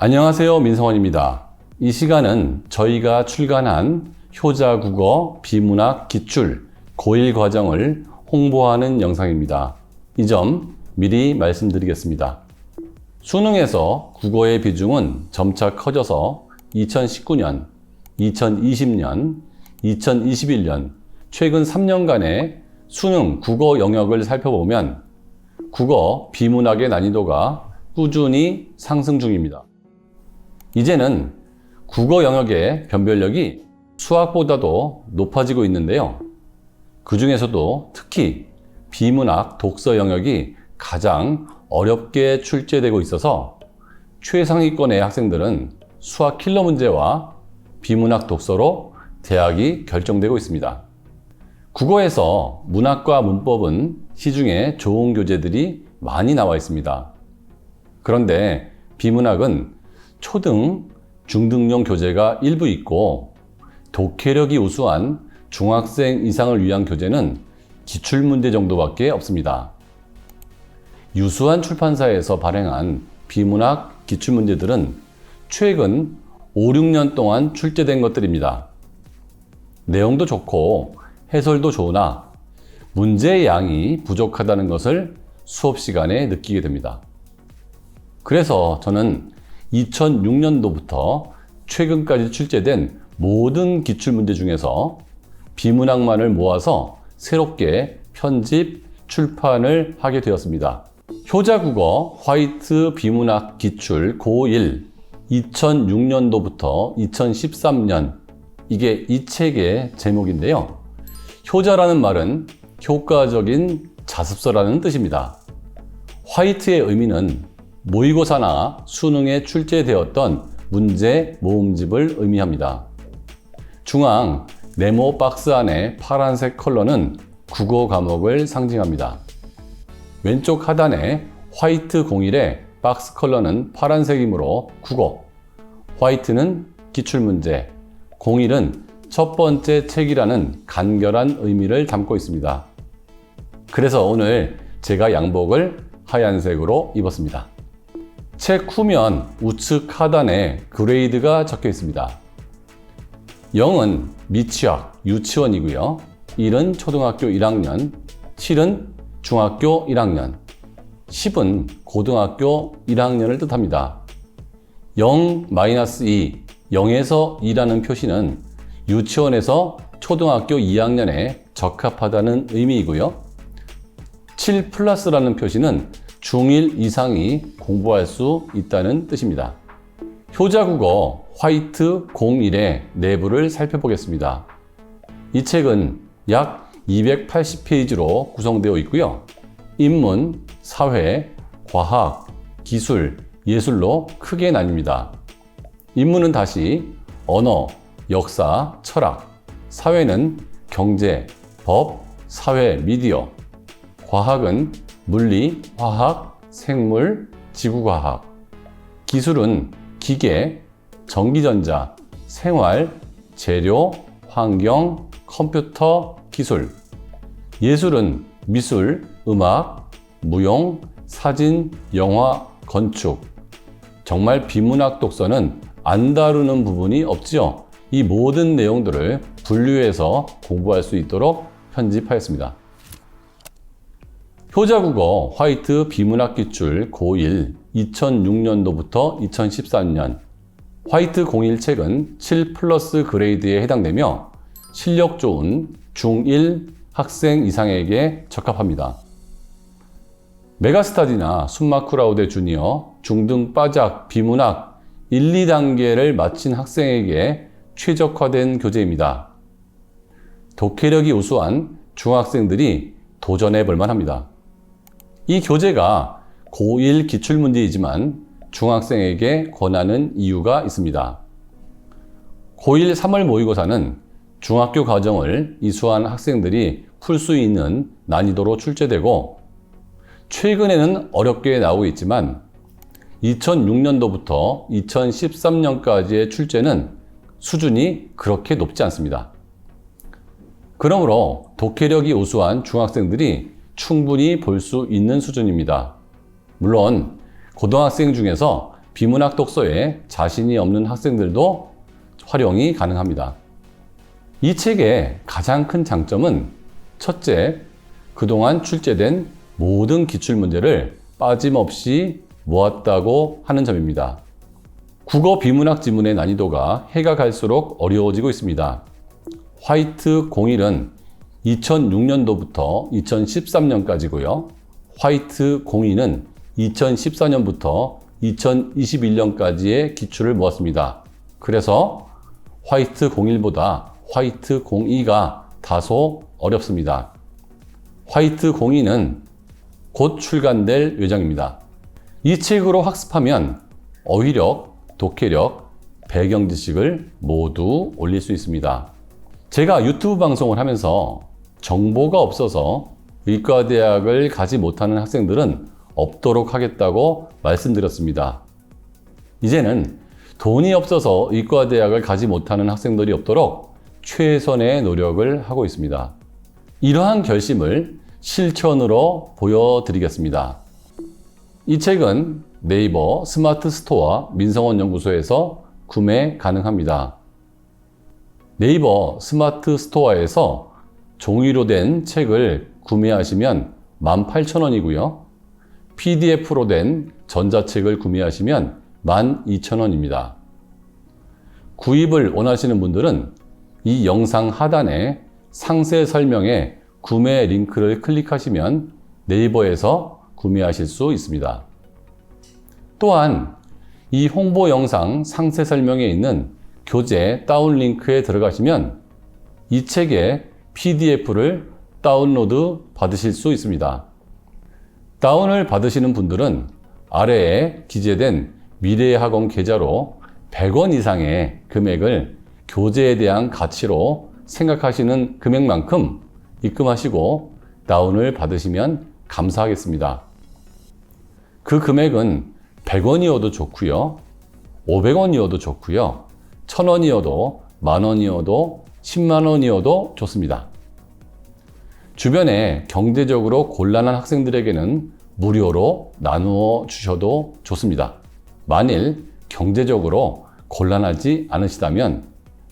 안녕하세요. 민성원입니다. 이 시간은 저희가 출간한 효자 국어 비문학 기출 고1 과정을 홍보하는 영상입니다. 이 점 미리 말씀드리겠습니다. 수능에서 국어의 비중은 점차 커져서 2019년, 2020년, 2021년 최근 3년간의 수능 국어 영역을 살펴보면 국어 비문학의 난이도가 꾸준히 상승 중입니다. 이제는 국어 영역의 변별력이 수학보다도 높아지고 있는데요. 그 중에서도 특히 비문학 독서 영역이 가장 어렵게 출제되고 있어서 최상위권의 학생들은 수학 킬러 문제와 비문학 독서로 대학이 결정되고 있습니다. 국어에서 문학과 문법은 시중에 좋은 교재들이 많이 나와 있습니다. 그런데 비문학은 초등, 중등용 교재가 일부 있고 독해력이 우수한 중학생 이상을 위한 교재는 기출문제 정도밖에 없습니다. 유수한 출판사에서 발행한 비문학 기출문제들은 최근 5, 6년 동안 출제된 것들입니다. 내용도 좋고 해설도 좋으나 문제의 양이 부족하다는 것을 수업 시간에 느끼게 됩니다. 그래서 저는 2006년도부터 최근까지 출제된 모든 기출문제 중에서 비문학만을 모아서 새롭게 편집, 출판을 하게 되었습니다. 효자국어 화이트 비문학 기출 고1 2006년도부터 2013년 이게 이 책의 제목인데요. 효자라는 말은 효과적인 자습서라는 뜻입니다. 화이트의 의미는 모의고사나 수능에 출제되었던 문제 모음집을 의미합니다. 중앙 네모 박스 안에 파란색 컬러는 국어 과목을 상징합니다. 왼쪽 하단에 화이트 01의 박스 컬러는 파란색이므로 국어, 화이트는 기출문제, 01은 첫 번째 책이라는 간결한 의미를 담고 있습니다. 그래서 오늘 제가 양복을 하얀색으로 입었습니다. 책 후면 우측 하단에 그레이드가 적혀 있습니다. 0은 미취학, 유치원이고요. 1은 초등학교 1학년, 7은 중학교 1학년, 10은 고등학교 1학년을 뜻합니다. 0-2, 0에서 2라는 표시는 유치원에서 초등학교 2학년에 적합하다는 의미이고요. 7 플러스라는 표시는 중1 이상이 공부할 수 있다는 뜻입니다. 효자국어 화이트 01의 내부를 살펴보겠습니다. 이 책은 약 280페이지로 구성되어 있고요. 인문, 사회, 과학, 기술, 예술로 크게 나뉩니다. 인문은 다시 언어, 역사, 철학, 사회는 경제, 법, 사회, 미디어, 과학은 물리, 화학, 생물, 지구과학, 기술은 기계, 전기전자, 생활, 재료, 환경, 컴퓨터, 기술, 예술은 미술, 음악, 무용, 사진, 영화, 건축. 정말 비문학 독서는 안 다루는 부분이 없지요. 이 모든 내용들을 분류해서 공부할 수 있도록 편집하였습니다. 효자국어 화이트 비문학 기출 고1 2006년도부터 2013년 화이트 01 책은 7 플러스 그레이드에 해당되며 실력 좋은 중1 학생 이상에게 적합합니다. 메가스타디나 숨마쿠라우데 주니어, 중등 빠작, 비문학 1, 2단계를 마친 학생에게 최적화된 교재입니다. 독해력이 우수한 중학생들이 도전해 볼 만합니다. 이 교재가 고1 기출문제이지만 중학생에게 권하는 이유가 있습니다. 고1 3월 모의고사는 중학교 과정을 이수한 학생들이 풀 수 있는 난이도로 출제되고 최근에는 어렵게 나오고 있지만 2006년도부터 2013년까지의 출제는 수준이 그렇게 높지 않습니다. 그러므로 독해력이 우수한 중학생들이 충분히 볼 수 있는 수준입니다. 물론 고등학생 중에서 비문학 독서에 자신이 없는 학생들도 활용이 가능합니다. 이 책의 가장 큰 장점은 첫째, 그동안 출제된 모든 기출문제를 빠짐없이 모았다고 하는 점입니다. 국어 비문학 지문의 난이도가 해가 갈수록 어려워지고 있습니다. 화이트 01은 2006년도부터 2013년까지고요. 화이트 02는 2014년부터 2021년까지의 기출을 모았습니다. 그래서 화이트 01보다 화이트 02가 다소 어렵습니다. 화이트 02는 곧 출간될 예정입니다. 이 책으로 학습하면 어휘력, 독해력, 배경 지식을 모두 올릴 수 있습니다. 제가 유튜브 방송을 하면서 정보가 없어서 의과대학을 가지 못하는 학생들은 없도록 하겠다고 말씀드렸습니다. 이제는 돈이 없어서 의과대학을 가지 못하는 학생들이 없도록 최선의 노력을 하고 있습니다. 이러한 결심을 실천으로 보여드리겠습니다. 이 책은 네이버 스마트 스토어 민성원 연구소에서 구매 가능합니다. 네이버 스마트 스토어에서 종이로 된 책을 구매하시면 18,000원이고요. PDF로 된 전자책을 구매하시면 12,000원입니다. 구입을 원하시는 분들은 이 영상 하단에 상세 설명에 구매 링크를 클릭하시면 네이버에서 구매하실 수 있습니다. 또한 이 홍보 영상 상세 설명에 있는 교재 다운 링크에 들어가시면 이 책의 PDF를 다운로드 받으실 수 있습니다. 다운을 받으시는 분들은 아래에 기재된 미래학원 계좌로 100원 이상의 금액을 교재에 대한 가치로 생각하시는 금액만큼 입금하시고 다운을 받으시면 감사하겠습니다. 그 금액은 100원이어도 좋고요. 500원이어도 좋고요. 1000원이어도 만 원이어도 10만 원이어도 좋습니다. 주변에 경제적으로 곤란한 학생들에게는 무료로 나누어 주셔도 좋습니다. 만일 경제적으로 곤란하지 않으시다면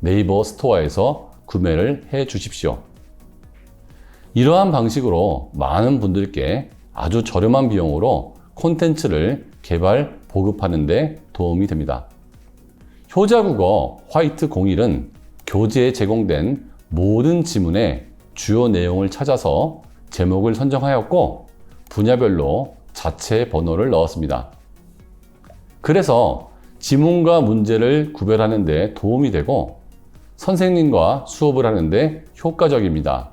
네이버 스토어에서 구매를 해 주십시오. 이러한 방식으로 많은 분들께 아주 저렴한 비용으로 콘텐츠를 개발, 보급하는 데 도움이 됩니다. 효자국어 화이트 01은 교재에 제공된 모든 지문의 주요 내용을 찾아서 제목을 선정하였고 분야별로 자체 번호를 넣었습니다. 그래서 지문과 문제를 구별하는 데 도움이 되고 선생님과 수업을 하는 데 효과적입니다.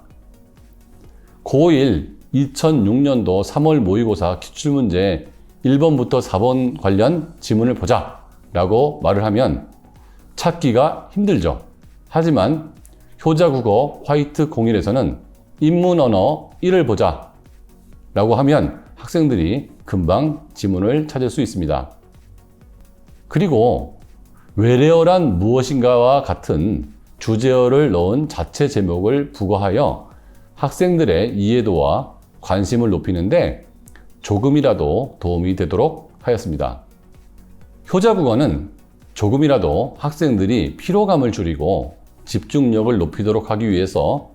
고1 2006년도 3월 모의고사 기출문제 1번부터 4번 관련 지문을 보자 라고 말을 하면 찾기가 힘들죠. 하지만 효자국어 화이트 01에서는 인문 언어 1을 보자 라고 하면 학생들이 금방 지문을 찾을 수 있습니다. 그리고 외래어란 무엇인가와 같은 주제어를 넣은 자체 제목을 부과하여 학생들의 이해도와 관심을 높이는데 조금이라도 도움이 되도록 하였습니다. 효자국어는 조금이라도 학생들이 피로감을 줄이고 집중력을 높이도록 하기 위해서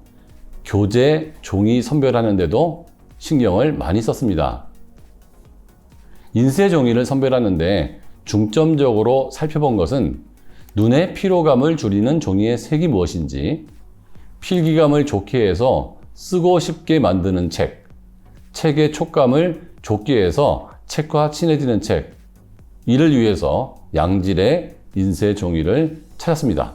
교재 종이 선별하는데도 신경을 많이 썼습니다. 인쇄 종이를 선별하는데 중점적으로 살펴본 것은 눈의 피로감을 줄이는 종이의 색이 무엇인지, 필기감을 좋게 해서 쓰고 싶게 만드는 책, 책의 촉감을 좋게 해서 책과 친해지는 책, 이를 위해서 양질의 인쇄 종이를 찾았습니다.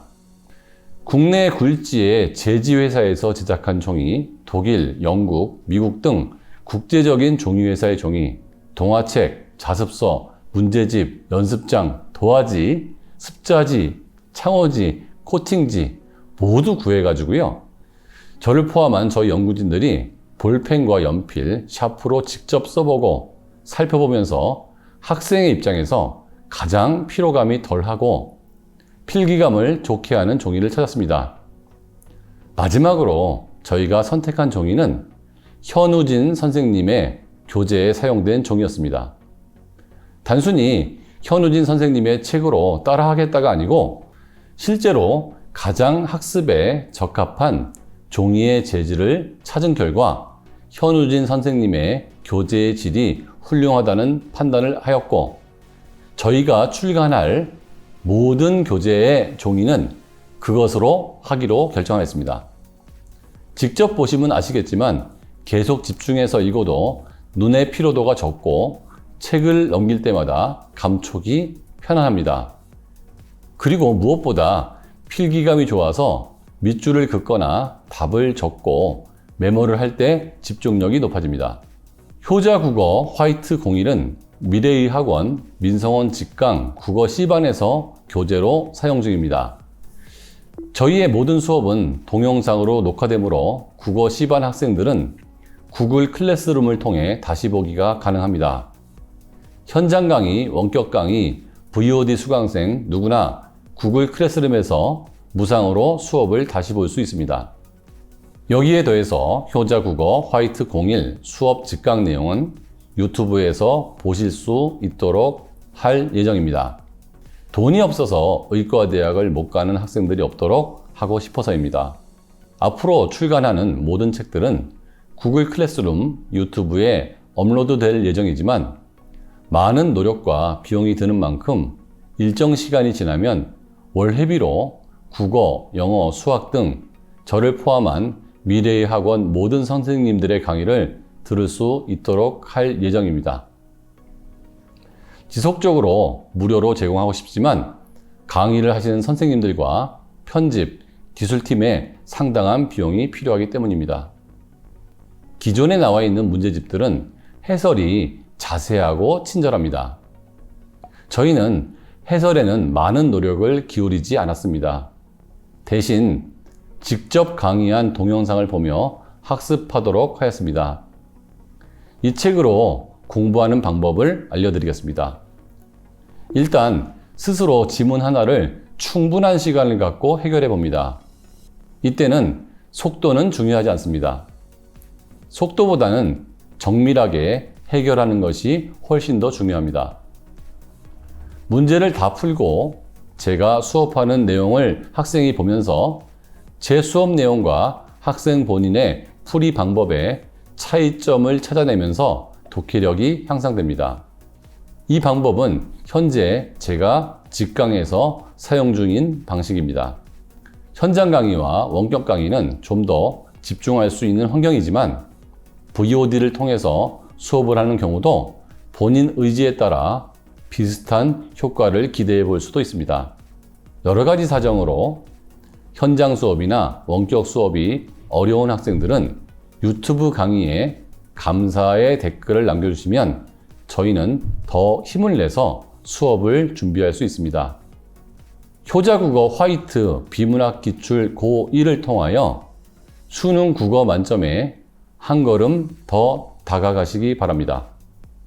국내 굴지의 제지회사에서 제작한 종이, 독일, 영국, 미국 등 국제적인 종이회사의 종이, 동화책, 자습서, 문제집, 연습장, 도화지, 습자지, 창호지, 코팅지 모두 구해가지고요. 저를 포함한 저희 연구진들이 볼펜과 연필, 샤프로 직접 써보고 살펴보면서 학생의 입장에서 가장 피로감이 덜하고 필기감을 좋게 하는 종이를 찾았습니다. 마지막으로 저희가 선택한 종이는 현우진 선생님의 교재에 사용된 종이었습니다. 단순히 현우진 선생님의 책으로 따라하겠다가 아니고 실제로 가장 학습에 적합한 종이의 재질을 찾은 결과 현우진 선생님의 교재의 질이 훌륭하다는 판단을 하였고 저희가 출간할 모든 교재의 종이는 그것으로 하기로 결정하였습니다. 직접 보시면 아시겠지만 계속 집중해서 읽어도 눈의 피로도가 적고 책을 넘길 때마다 감촉이 편안합니다. 그리고 무엇보다 필기감이 좋아서 밑줄을 긋거나 답을 적고 메모를 할 때 집중력이 높아집니다. 효자 국어 화이트 01은 미래의 학원 민성원 직강 국어 C반에서 교재로 사용 중입니다. 저희의 모든 수업은 동영상으로 녹화되므로 국어 C반 학생들은 구글 클래스룸을 통해 다시 보기가 가능합니다. 현장 강의, 원격 강의, VOD 수강생 누구나 구글 클래스룸에서 무상으로 수업을 다시 볼 수 있습니다. 여기에 더해서 효자 국어 화이트 01 수업 직강 내용은 유튜브에서 보실 수 있도록 할 예정입니다. 돈이 없어서 의과대학을 못 가는 학생들이 없도록 하고 싶어서입니다. 앞으로 출간하는 모든 책들은 구글 클래스룸 유튜브에 업로드 될 예정이지만 많은 노력과 비용이 드는 만큼 일정 시간이 지나면 월회비로 국어, 영어, 수학 등 저를 포함한 미래의 학원 모든 선생님들의 강의를 들을 수 있도록 할 예정입니다. 지속적으로 무료로 제공하고 싶지만 강의를 하시는 선생님들과 편집, 기술팀에 상당한 비용이 필요하기 때문입니다. 기존에 나와 있는 문제집들은 해설이 자세하고 친절합니다. 저희는 해설에는 많은 노력을 기울이지 않았습니다. 대신 직접 강의한 동영상을 보며 학습하도록 하였습니다. 이 책으로 공부하는 방법을 알려드리겠습니다. 일단 스스로 지문 하나를 충분한 시간을 갖고 해결해 봅니다. 이때는 속도는 중요하지 않습니다. 속도보다는 정밀하게 해결하는 것이 훨씬 더 중요합니다. 문제를 다 풀고 제가 수업하는 내용을 학생이 보면서 제 수업 내용과 학생 본인의 풀이 방법에 차이점을 찾아내면서 독해력이 향상됩니다. 이 방법은 현재 제가 직강에서 사용 중인 방식입니다. 현장 강의와 원격 강의는 좀 더 집중할 수 있는 환경이지만 VOD를 통해서 수업을 하는 경우도 본인 의지에 따라 비슷한 효과를 기대해 볼 수도 있습니다. 여러 가지 사정으로 현장 수업이나 원격 수업이 어려운 학생들은 유튜브 강의에 감사의 댓글을 남겨주시면 저희는 더 힘을 내서 수업을 준비할 수 있습니다. 효자국어 화이트 비문학 기출 고1을 통하여 수능 국어 만점에 한 걸음 더 다가가시기 바랍니다.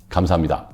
감사합니다.